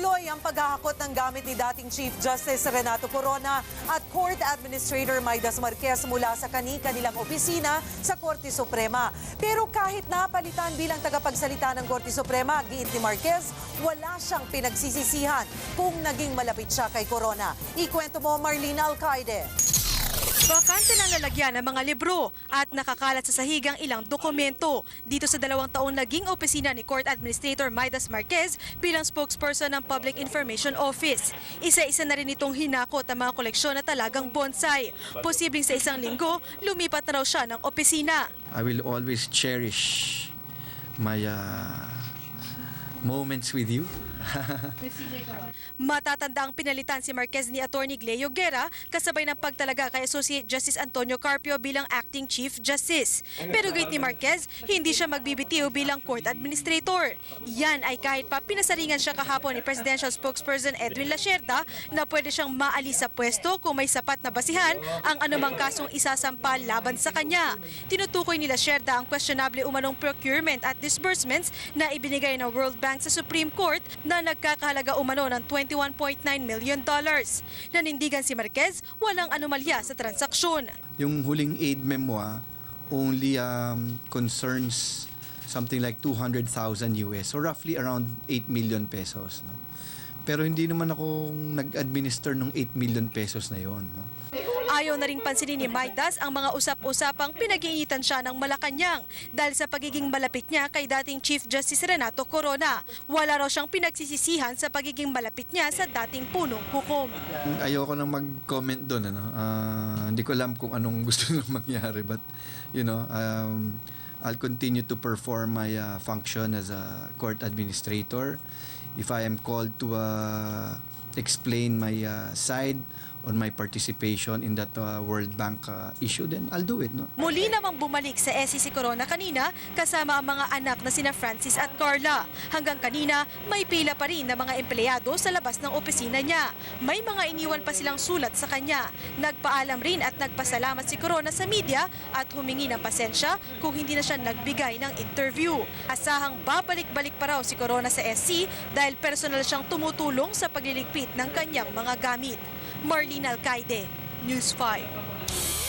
Patuloy ang paghahakot ng gamit ni dating Chief Justice Renato Corona at Court Administrator Maidas Marquez mula sa kani-kanilang opisina sa Korte Suprema. Pero kahit napalitan bilang tagapagsalita ng Korte Suprema, giit ni Marquez, wala siyang pinagsisisihan kung naging malapit siya kay Corona. Ikwento mo, Marlene Alcaide. Bakante ng lalagyan ng mga libro at nakakalat sa sahigang ilang dokumento. Dito sa dalawang taon naging opisina ni Court Administrator Maidas Marquez bilang spokesperson ng Public Information Office. Isa-isa na rin itong hinakot ang mga koleksyon na talagang bonsai. Posibleng sa isang linggo, lumipat na raw siya ng opisina. I will always cherish my uh, moments with you. Matatanda ang pinalitan si Marquez ni Attorney Gleo Guerra kasabay ng pagtalaga kay Associate Justice Antonio Carpio bilang Acting Chief Justice. Pero gate ni Marquez, hindi siya magbibitiw bilang court administrator. Yan ay kahit pa pinasaringan siya kahapon ni Presidential Spokesperson Edwin Lacerda na pwede siyang maalis sa pwesto kung may sapat na basihan ang anumang kasong isasampa laban sa kanya. Tinutukoy ni Lacerda ang questionable umanong procurement at disbursements na ibinigay ng World Bank sa Supreme Court na nagkakahalaga umano ng 21.9 million dollars. Nanindigan si Marquez, walang anomalya sa transaksyon. Yung huling aid memo only um, concerns something like 200,000 US, so roughly around 8 million pesos. No? Pero hindi naman ako nag-administer ng 8 million pesos na yon. No? Ayaw na ring pansinin ni Maidas ang mga usap-usapang pinag-iinitan siya ng Malacanang dahil sa pagiging malapit niya kay dating Chief Justice Renato Corona. Wala raw siyang pinagsisisihan sa pagiging malapit niya sa dating punong hukom. Ayoko nang mag-comment doon. Ano? Ah, hindi ko alam kung anong gusto nang mangyari. But, you know, um, I'll continue to perform my uh, function as a court administrator. If I am called to uh, explain my uh, side on my participation in that uh, World Bank uh, issue, then I'll do it. No? Muli namang bumalik sa SEC Corona kanina kasama ang mga anak na sina Francis at Carla. Hanggang kanina, may pila pa rin na mga empleyado sa labas ng opisina niya. May mga iniwan pa silang sulat sa kanya. Nagpaalam rin at nagpasalamat si Corona sa media at humingi ng pasensya kung hindi na siya nagbigay ng interview. Asahang babalik-balik pa raw si Corona sa SC dahil personal siyang tumutulong sa pagliligpit ng kanyang mga gamit. Marlene Alcaide, News 5.